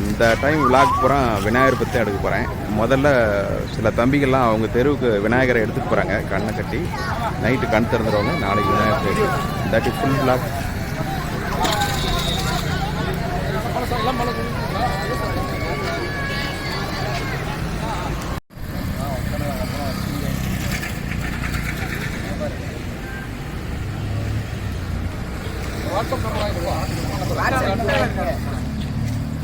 இந்த time vlog போகிறேன் விநாயகர் பற்றி எடுக்க போகிறேன் முதல்ல சில தம்பிகள்லாம் அவங்க தெருவுக்கு விநாயகரை எடுத்துட்டு போகிறாங்க கண்ணை கட்டி நைட்டு கண் திறந்துடுவாங்க நாளைக்கு விநாயகர் தெரு தட் இஸ் ஃபுல் விளாக்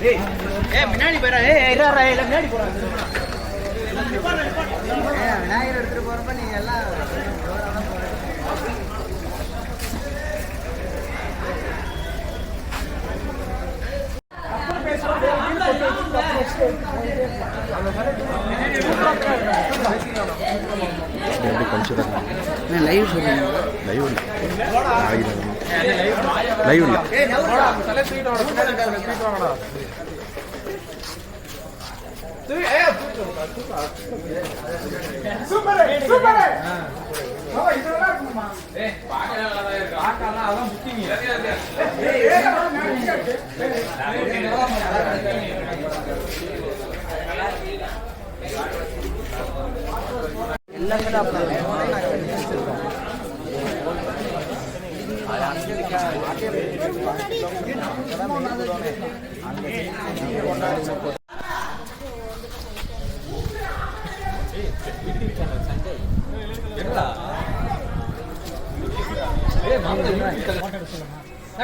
முன்னாடி போயிடா. முன்னாடி போறா விநாயகர் எடுத்துட்டு போறப்ப நீங்க எல்லாம் எப்படி கொஞ்சம் லைவ் சொல்லுங்க லைவ் இல்லை. லைவ் இல்லை. எல்லாமே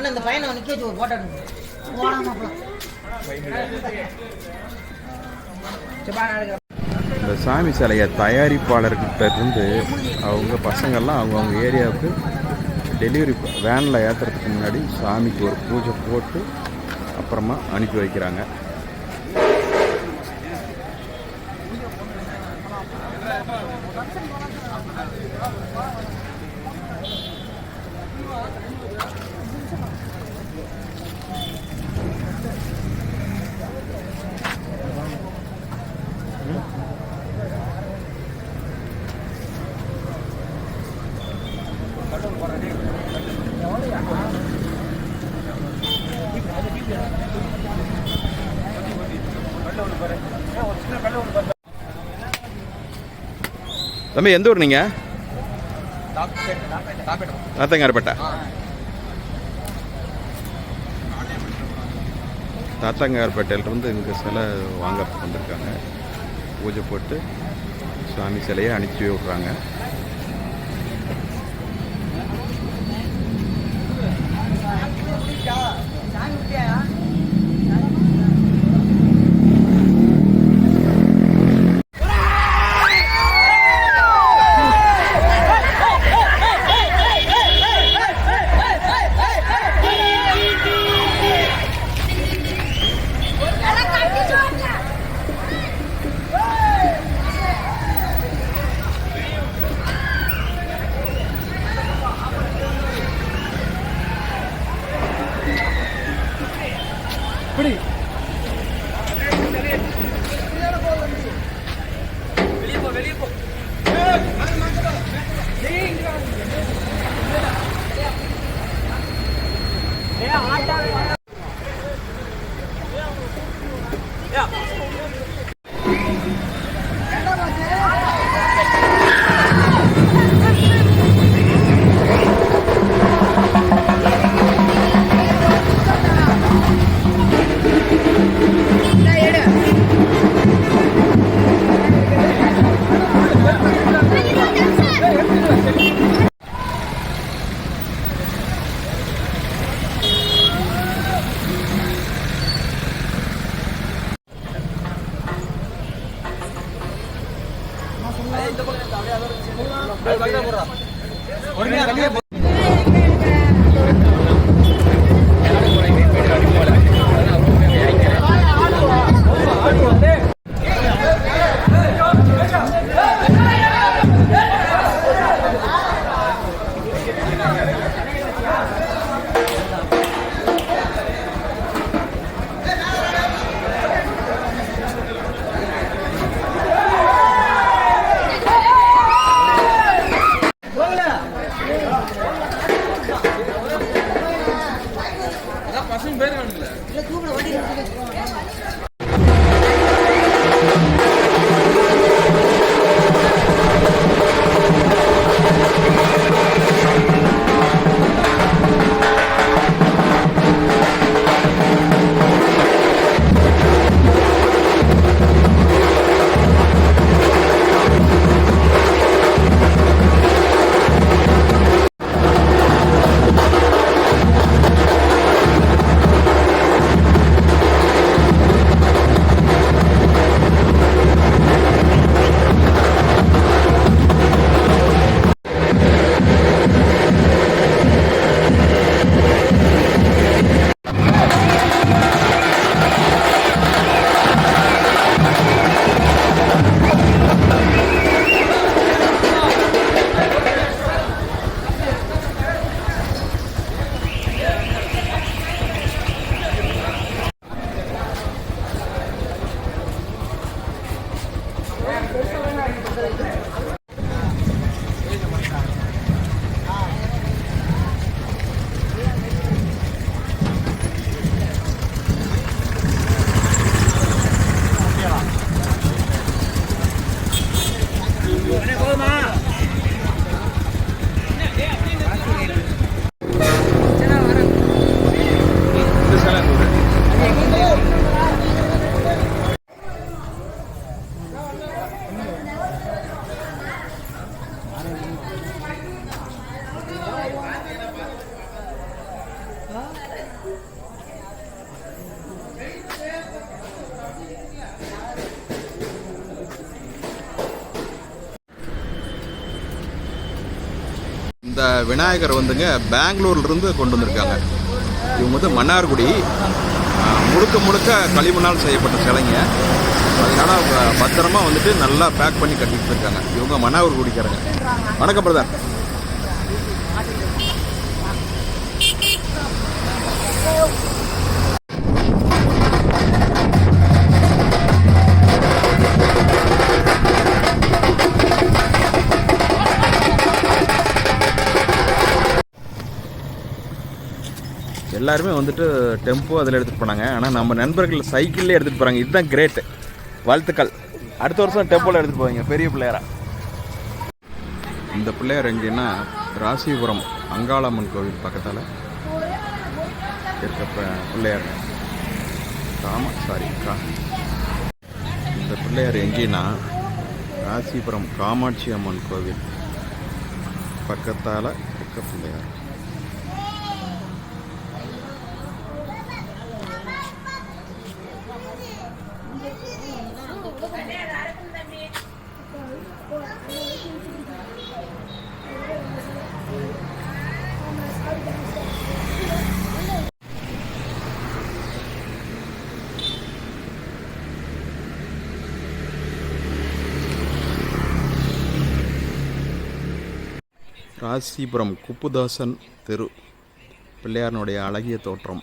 அண்ணா இந்த பையனை நிற்க வச்சு ஒரு போட்டோ இந்த சாமி சிலையை தயாரிப்பாளர்கிட்ட இருந்து அவங்க பசங்கள்லாம் அவங்கவுங்க ஏரியாவுக்கு டெலிவரி வேனில் ஏற்றுறதுக்கு முன்னாடி சாமிக்கு ஒரு பூஜை போட்டு அப்புறமா அனுப்பி வைக்கிறாங்க. தம்பி எந்த ஊர் நீங்கள் தாத்தங்காரப்பேட்டை தாத்தங்காரப்பேட்டையிலிருந்து இங்கே சிலை வாங்க வந்திருக்காங்க. பூஜை போட்டு சாமி சிலையை அனுப்பிச்சி விட்றாங்க. ¡Ay, no, no, no! ¡Ay, no, no! ¡Ay, no, ¡Ay, இந்த விநாயகர் வந்துங்க பெங்களூர்லேருந்து கொண்டு வந்திருக்காங்க. இவங்க வந்து மன்னார்குடி. முழுக்க முழுக்க களிமண்ணால் செய்யப்பட்ட சிலைங்க. அதனால் அவங்க பத்திரமா வந்துட்டு நல்லா பேக் பண்ணி கட்டிட்டு இருக்காங்க. இவங்க மன்னார்குடிக்காரங்க. வணக்கம் பிரதர் எல்லாருமே வந்துட்டு டெம்போ அதில் எடுத்துகிட்டு போனாங்க. ஆனால் நம்ம நண்பர்கள் சைக்கிள்லேயே எடுத்துகிட்டு போகிறாங்க இதுதான் கிரேட்டு வாழ்த்துக்கள். அடுத்த வருஷம் டெம்போவில் எடுத்துகிட்டு போவீங்க பெரிய பிள்ளையாரா. இந்த பிள்ளையார் எங்கேன்னா ராசிபுரம் அங்காளம்மன் கோவில் பக்கத்தில் இருக்க பிள்ளையார். காமா சாரி கா. இந்த பிள்ளையார் எங்கேன்னா ராசிபுரம் காமாட்சி அம்மன் கோவில் பக்கத்தால் இருக்க பிள்ளையார். ராசிபுரம் குப்புதாசன் தெரு. பிள்ளையாரனுடைய அழகிய தோற்றம்.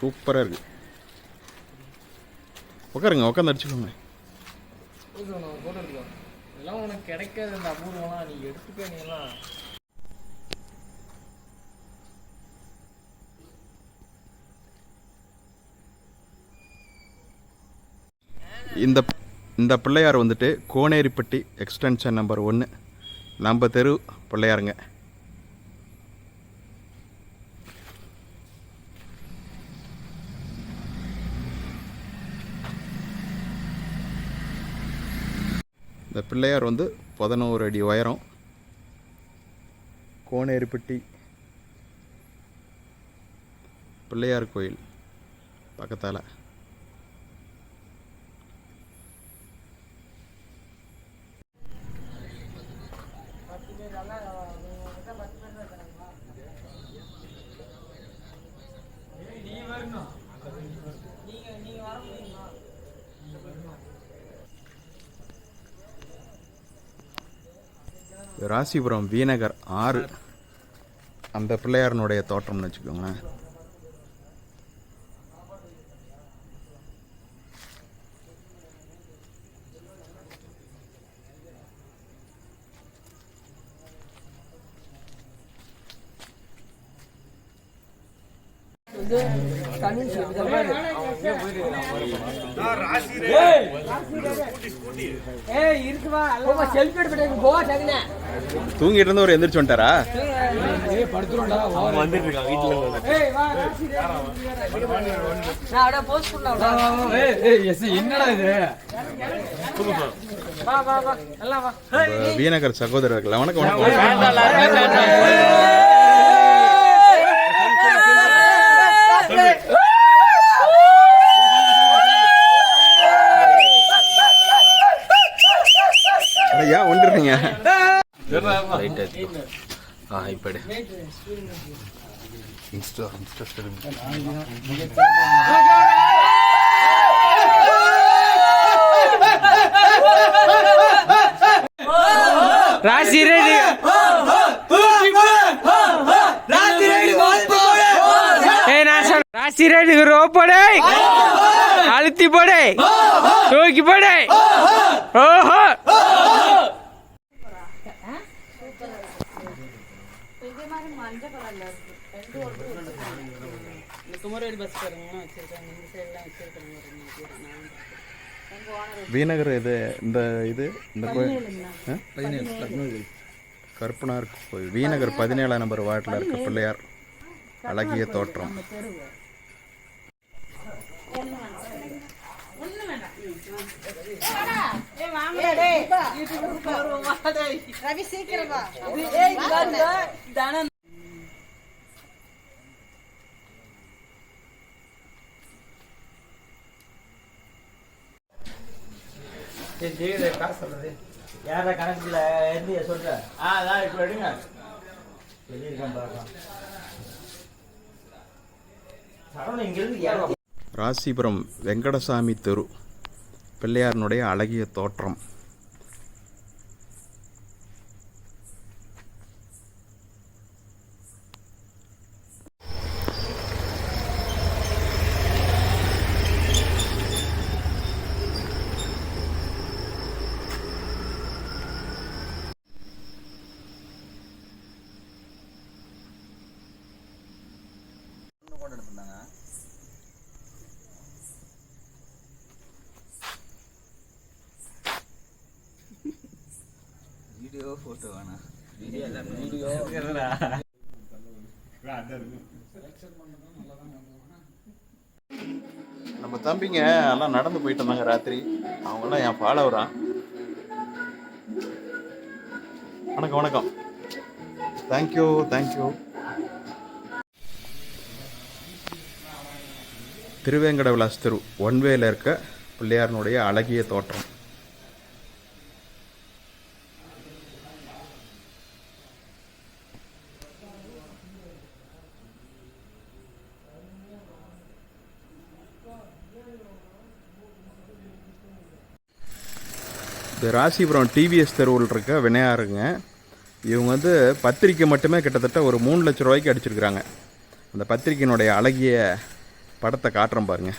சூப்பராக இருக்கு. உட்காருங்க உட்காந்து அடிச்சுக்கோங்க. இதெல்லாம் இந்த இந்த பிள்ளையார் வந்துட்டு கோனேரிப்பட்டி எக்ஸ்டென்ஷன் நம்பர் ஒன்று நம்ப தெரு பிள்ளையாருங்க. பிள்ளையார் வந்து பதினோரு அடி உயரம். கோனேரிப்பட்டி. பிள்ளையார் கோயில் பக்கத்தால். ராசிபுரம் வீநகர் ஆறு. அந்த பிள்ளையாரனுடைய தோற்றம்னு வச்சுக்கோங்களேன். ஏய் இருக்குவா செல்ஃபி எடுத்து போவா டக்குனே தூங்கிட்டு இருந்து ஒரு எந்திரிச்சு வந்துட்டாரா ஏய் படுத்துறோம்டா வந்துட்டு இருக்கான் இப்படி இன்ஸ்டா இன்ஸ்டா ராசி ரெடி ராசி ரெடி ஏய் நான் சொல்ல ராசி ரெடி ரோப்படே அழுத்தி போடே தூக்கி போடே ஓஹோ இந்த குமரவேல் பஸ்காரங்களாம் வச்சிருக்காங்க இந்த சைட்லாம் வச்சிருக்காங்க ஒரு அஞ்சு பேர். நான் எங்க ஓனர் வீநகர் இது இந்த இது இந்த கோயில்? கருப்பனார் கோயில் வீநகர் பதினேழாம் நம்பர் வார்டில் இருக்க பிள்ளையார் அழகிய தோற்றம் ரவி சீக்கிரம் கணக்குல இருந்து சொல்ற? ஆ அதான் இப்போ எடுங்க. சொல்லியிருக்கேன் பார்க்கலாம் சரவணன் இங்கிருந்து ராசிபுரம் வெங்கடசாமி தெரு பிள்ளையாரனுடைய அழகிய தோற்றம். வீடியோ போட்டோ வேணா. வீடியோ நம்ம தம்பிங்க எல்லாம் நடந்து போயிட்டு இருந்தாங்க ராத்திரி. அவங்கெல்லாம் என் ஃபாலோவரா? வணக்கம் வணக்கம். தேங்க்யூ தேங்க்யூ திருவேங்கட விலாஸ் தெரு ஒன்வேல இருக்க பிள்ளையாரனுடைய அழகிய தோற்றம். இது ராசிபுரம் டிவிஎஸ் தெருவில் இருக்க விநாயகருங்க இவங்க வந்து பத்திரிக்கை மட்டுமே கிட்டத்தட்ட ஒரு மூணு லட்ச ரூபாய்க்கு அடிச்சிருக்கிறாங்க. அந்த பத்திரிக்கையினுடைய அழகிய படத்தை காட்டுறேன் பாருங்கள்